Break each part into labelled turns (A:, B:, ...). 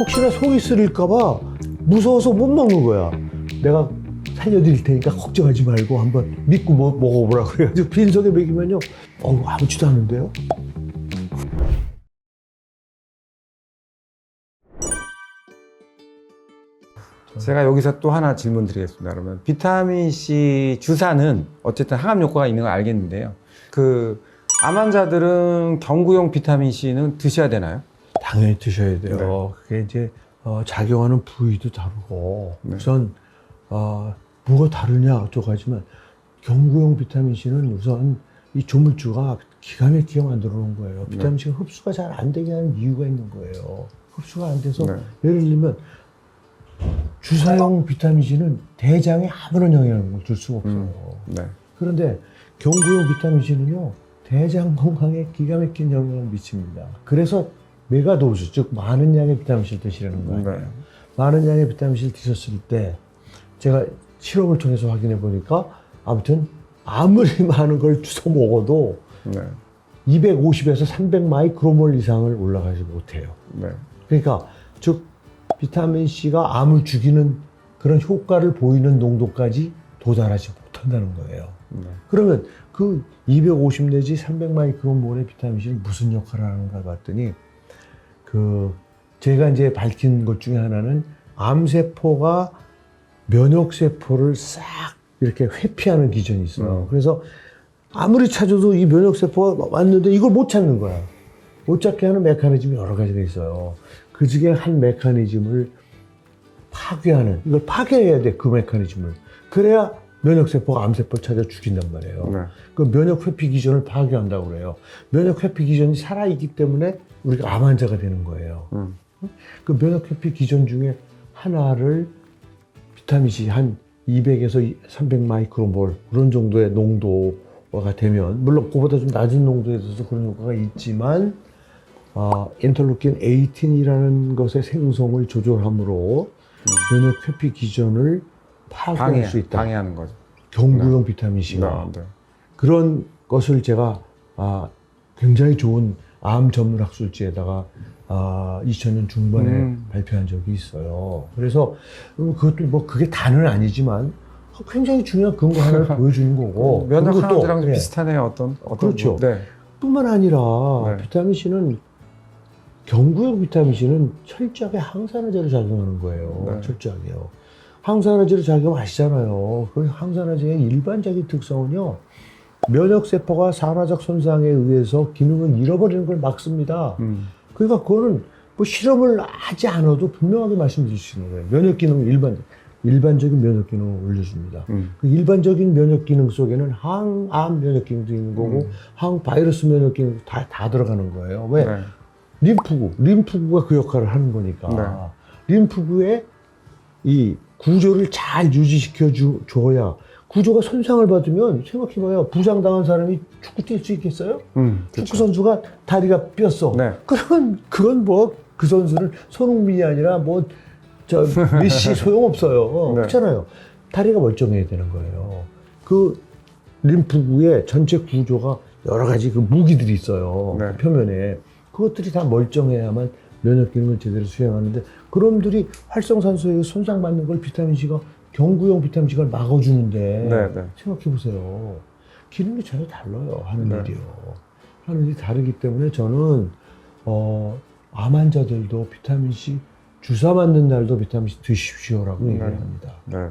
A: 혹시나 속이 쓰릴까봐 무서워서 못 먹는 거야. 내가 살려드릴 테니까 걱정하지 말고 한번 믿고 먹, 먹어보라 그래가지고 빈속에 먹이면요. 어우 아무지도 않은데요.
B: 제가 여기서 또 하나 질문 드리겠습니다. 그러면 비타민 C 주사는 어쨌든 항암 효과가 있는 걸 알겠는데요. 그 암 환자들은 경구용 비타민 C는 드셔야 되나요?
A: 당연히 드셔야 돼요. 그게 이제 어, 작용하는 부위도 다르고
B: 네.
A: 우선 어, 뭐가 다르냐 어쩌고 하지만 경구용 비타민 C는 우선 이 조물주가 기가 막히게 만들어 놓은 거예요. 비타민 C가 흡수가 잘 안 되게 하는 이유가 있는 거예요. 흡수가 안 돼서
B: 네.
A: 예를 들면 주사용 비타민 C는 대장에 아무런 영향을 줄 수가 없어요.
B: 음. 네.
A: 그런데 경구용 비타민 C는요 대장 건강에 기가 막힌 영향을 미칩니다. 그래서 메가도즈 즉 많은 양의 비타민 C를 드시라는 거 아니에요.
B: 네.
A: 많은 양의 비타민 C를 드셨을 때 제가 실험을 통해서 확인해 보니까 아무튼 아무리 많은 걸 주워 먹어도
B: 네.
A: 250에서 300 마이크로몰 이상을 올라가지 못해요.
B: 네.
A: 그러니까 즉 비타민 C가 암을 죽이는 그런 효과를 보이는 농도까지 도달하지 못한다는 거예요.
B: 네.
A: 그러면 그 250 내지 300 마이크로몰의 비타민 C는 무슨 역할을 하는가 봤더니 그 제가 이제 밝힌 것 중에 하나는 암세포가 면역세포를 싹 이렇게 회피하는 기전이 있어요.
B: 음.
A: 그래서 아무리 찾아도 이 면역세포가 왔는데 이걸 못 찾는 거야. 못 찾게 하는 메커니즘이 여러 가지가 있어요. 그 중에 한 메커니즘을 파괴하는, 이걸 파괴해야 돼, 그 메커니즘을. 그래야 면역세포가 암세포를 찾아 죽인단 말이에요.
B: 네.
A: 그 면역 회피 기전을 파괴한다고 그래요. 면역 회피 기전이 살아있기 때문에 우리가 암 환자가 되는 거예요.
B: 음.
A: 그 면역 회피 기전 중에 하나를 비타민 C 한 200에서 300 마이크로몰 그런 정도의 농도가 되면 물론 그보다 좀 낮은 농도에 있어서 그런 효과가 있지만 아, 인터루킨 18이라는 것의 생성을 조절함으로 면역 회피 기전을 파괴할
B: 방해,
A: 수 있다.
B: 방해하는 거죠.
A: 경구용 비타민 C가
B: 네.
A: 그런 것을 제가 아, 굉장히 좋은 암 전문 학술지에다가 아, 2000년 중반에
B: 음.
A: 발표한 적이 있어요. 그래서 음, 그것도 뭐 그게 다는 아니지만 굉장히 중요한 근거 하나를 보여주는 거고
B: 면역
A: 그리고 또,
B: 항암제랑 좀
A: 예,
B: 비슷하네요. 어떤 어떤
A: 그렇죠.
B: 부- 네.
A: 뿐만 아니라
B: 네.
A: 비타민 C는 경구용 비타민 C는 철저하게 항산화제로 작용하는 거예요.
B: 네.
A: 철저하게요. 항산화제로 작용 아시잖아요. 그 항산화제의 일반적인 특성은요. 면역세포가 산화적 손상에 의해서 기능을 잃어버리는 걸 막습니다.
B: 음.
A: 그러니까 그거는 뭐 실험을 하지 않아도 분명하게 말씀드릴 수 있는 거예요. 면역 기능 일반 일반적인 면역 기능을 올려줍니다.
B: 음.
A: 그 일반적인 면역 기능 속에는 항암 면역 기능도 있는 거고
B: 음.
A: 항바이러스 면역 기능도 다, 다 들어가는 거예요. 왜?
B: 네.
A: 림프구, 림프구가 그 역할을 하는 거니까.
B: 네.
A: 림프구의 이 구조를 잘 유지시켜 주, 줘야 구조가 손상을 받으면 생각해봐요. 부상당한 사람이 축구 뛸 수 있겠어요?
B: 음.
A: 축구
B: 그렇죠.
A: 선수가 다리가 삐었어.
B: 네.
A: 그러면 그건 뭐 그 선수는 손흥민이 아니라 뭐 저 메시 소용없어요.
B: 네.
A: 그렇잖아요. 다리가 멀쩡해야 되는 거예요. 그 림프구의 전체 구조가 여러 가지 그 무기들이 있어요.
B: 네.
A: 그 표면에 그것들이 다 멀쩡해야만 면역 기능을 제대로 수행하는데 그놈들이 활성산소에 손상받는 걸 비타민 C가 경구용 비타민 C가 막아주는데
B: 네, 네.
A: 생각해 보세요. 기능이 전혀 달라요. 하는
B: 네.
A: 일이요. 하는 일이 다르기 때문에 저는 어, 암 환자들도 비타민 C 주사 맞는 날도 비타민 C 드십시오라고
B: 네.
A: 얘기를 합니다.
B: 네, 네.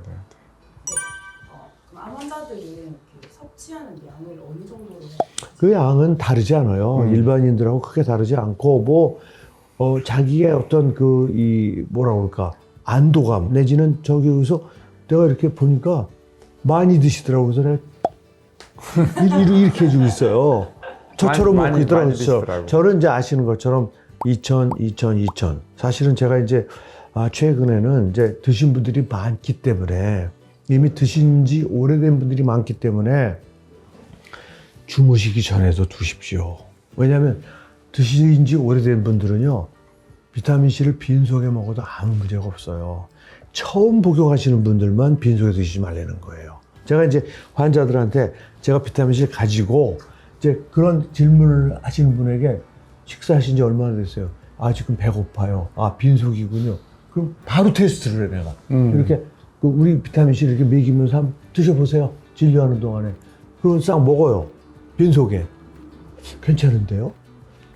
C: 어, 그럼 암 환자들은 이렇게 섭취하는 양을 어느 정도로
A: 그 양은 다르지 않아요.
B: 음.
A: 일반인들하고 크게 다르지 않고 뭐 어, 자기의 어떤 그 이 뭐라 그럴까 안도감 내지는 저기 여기서 내가 이렇게 보니까 많이 드시더라고 그래서 내가 이렇게, 해주고 있어요. 저처럼
B: 많이-
A: 먹고 있더라고요.
B: 많이 드시더라고요.
A: 저는 이제 아시는 것처럼 2000, 2000, 2000. 사실은 제가 이제 아, 최근에는 이제 드신 분들이 많기 때문에 이미 드신 지 오래된 분들이 많기 때문에 주무시기 전에도 두십시오. 왜냐하면 드신 지 오래된 분들은요, 비타민 C를 빈속에 먹어도 아무 문제가 없어요. 처음 복용하시는 분들만 빈속에 드시지 말라는 거예요. 제가 이제 환자들한테 제가 비타민 C를 가지고 이제 그런 질문을 하시는 분에게 식사하신 지 얼마나 됐어요? 아 지금 배고파요. 아 빈속이군요. 그럼 바로 테스트를 해 내가.
B: 음.
A: 이렇게 그 우리 비타민 C 이렇게 먹이면서 한번 드셔보세요. 진료하는 동안에. 그럼 싹 먹어요. 빈속에. 괜찮은데요?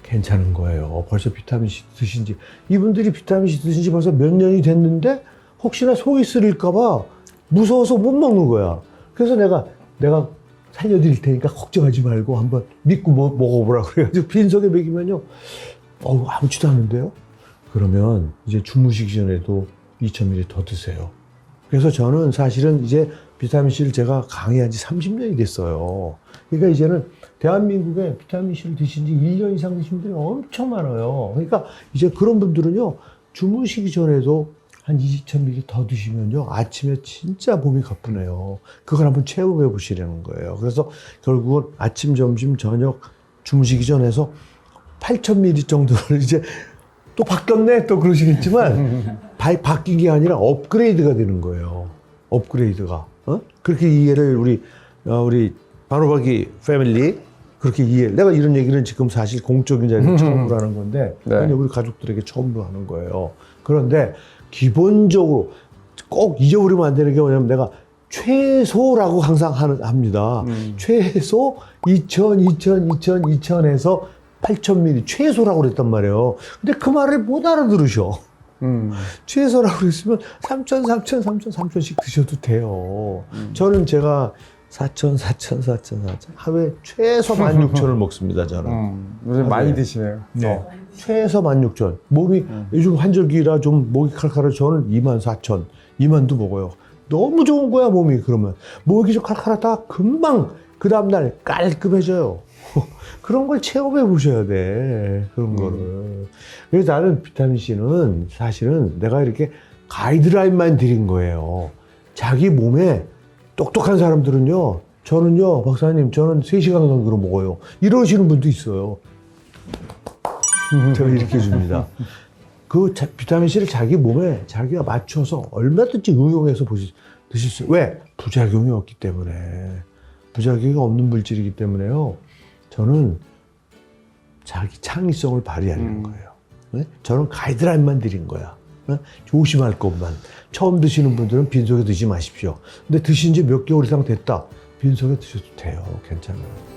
A: 괜찮은 거예요. 벌써 비타민 C 드신 지. 이분들이 비타민 C 드신 지 벌써 몇 년이 됐는데 혹시나 속이 쓰릴까봐 무서워서 못 먹는 거야. 그래서 내가, 내가 살려드릴 테니까 걱정하지 말고 한번 믿고 먹- 먹어보라. 그래가지고 빈속에 먹이면요. 어우, 아무지도 않은데요? 그러면 이제 주무시기 전에도 2000ml 더 드세요. 그래서 저는 사실은 이제 비타민C를 제가 강의한 지 30년이 됐어요. 그러니까 이제는 대한민국에 비타민C를 드신 지 1년 이상 드신 분들이 엄청 많아요. 그러니까 이제 그런 분들은요, 주무시기 전에도 한 2000ml 더 드시면요, 아침에 진짜 몸이 가쁘네요. 그걸 한번 체험해 보시라는 거예요. 그래서 결국은 아침, 점심, 저녁 주무시기 전에서 8000ml 정도를 이제 또 바뀌었네 또 그러시겠지만 바, 바뀐 게 아니라 업그레이드가 되는 거예요. 업그레이드가 어? 그렇게 이해를 우리 어, 우리 바노바기 패밀리 그렇게 이해. 내가 이런 얘기는 지금 사실 공적인 자리에서 처음으로 하는 건데
B: 네.
A: 그냥 우리 가족들에게 처음으로 하는 거예요. 그런데 기본적으로 꼭 잊어버리면 안 되는 게 뭐냐면 내가 최소라고 항상 하는, 합니다.
B: 음.
A: 최소 2,000, 2,000, 2,000, 2,000에서 8,000ml 최소라고 그랬단 말이에요. 근데 그 말을 못 알아들으셔.
B: 음.
A: 최소라고 그랬으면 3,000, 3,000, 3,000, 3,000씩 드셔도 돼요. 저는 제가 4,000, 4,000, 4,000, 4,000 하루에 최소 16,000을 먹습니다, 저는.
B: 음. 요즘 많이
A: 네.
B: 드시네요.
A: 네. 최소 16,000. 몸이 요즘 환절기라 좀 목이 칼칼해서 저는 24,000, 2만도 먹어요. 너무 좋은 거야, 몸이 그러면. 목이 좀 칼칼하다 금방 그 다음날 깔끔해져요. 그런 걸 체험해 보셔야 돼. 그런 거를. 그래서 나는 비타민C는 사실은 내가 이렇게 가이드라인만 드린 거예요. 자기 몸에 똑똑한 사람들은요, 저는요, 박사님, 저는 3시간 정도로 먹어요. 이러시는 분도 있어요. 제가 이렇게 줍니다. 그 자- 비타민C를 자기 몸에 자기가 맞춰서 얼마든지 응용해서 보시, 드실 수, 왜? 부작용이 없기 때문에. 부작용이 없는 물질이기 때문에요. 저는 자기 창의성을 발휘하려는
B: 음.
A: 거예요. 네? 저는 가이드라인만 드린 거야. 네? 조심할 것만. 처음 드시는 분들은 빈속에 드지 마십시오. 근데 드신 지 몇 개월 이상 됐다. 빈속에 드셔도 돼요. 괜찮아요.